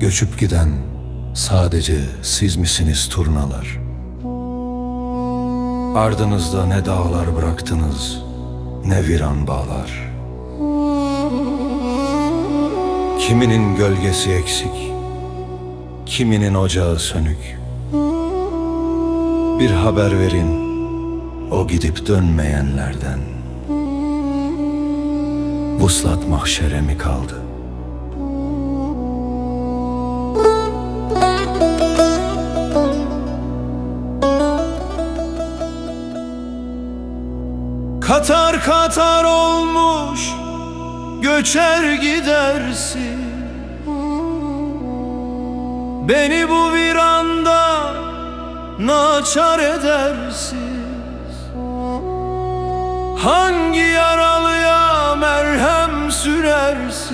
Göçüp giden sadece siz misiniz turnalar? Ardınızda ne dağlar bıraktınız, ne viran bağlar. Kiminin gölgesi eksik, kiminin ocağı sönük. Bir haber verin o gidip dönmeyenlerden. Vuslat mahşere mi kaldı? Katar katar olmuş göçer gidersin. Beni bu viranda naçar edersin. Hangi yaralıya merhem sürersiz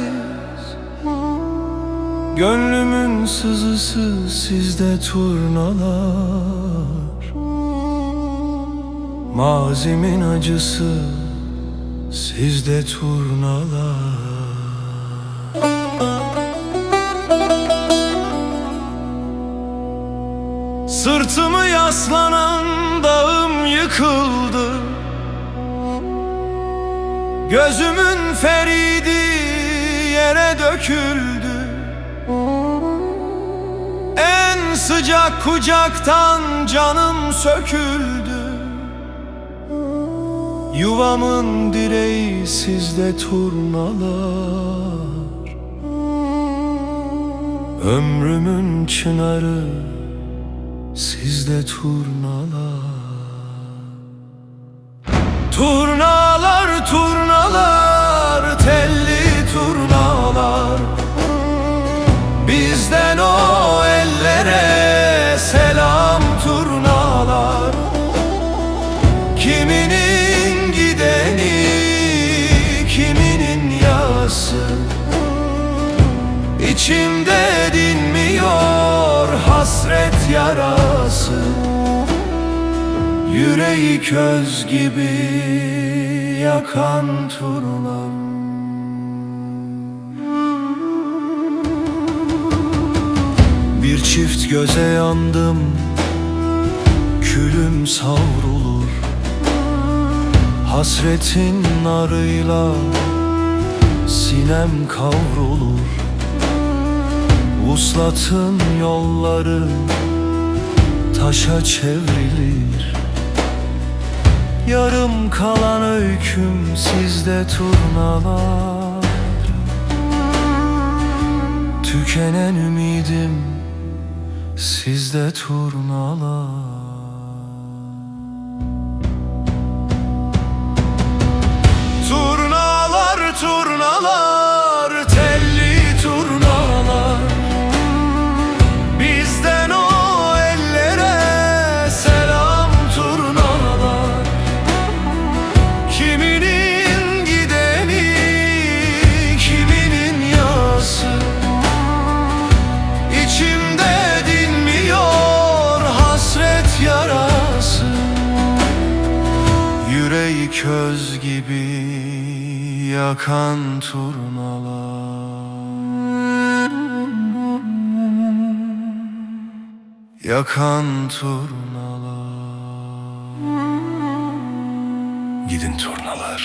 Gönlümün sızısı sizde turnalar Mazimin acısı sizde turnalar. Sırtımı yaslanan dağım yıkıldı. Gözümün feridi yere döküldü. En sıcak kucaktan canım söküldü Yuvamın direği sizde turnalar. Ömrümün çınarı sizde turnalar. Turnalar turnalar telli turnalar. Bizden o ellere selam turnalar İçimde dinmiyor hasret yarası. Yüreği köz gibi yakan turlar. Bir çift göze yandım Külüm savrulur. Hasretin narıyla Sinem kavrulur Vuslatın yolları Taşa çevrilir. Yarım kalan öyküm sizde turnalar. Tükenen ümidim sizde turnalar yakan turnalar. Yakan turnalar. Gidin turnalar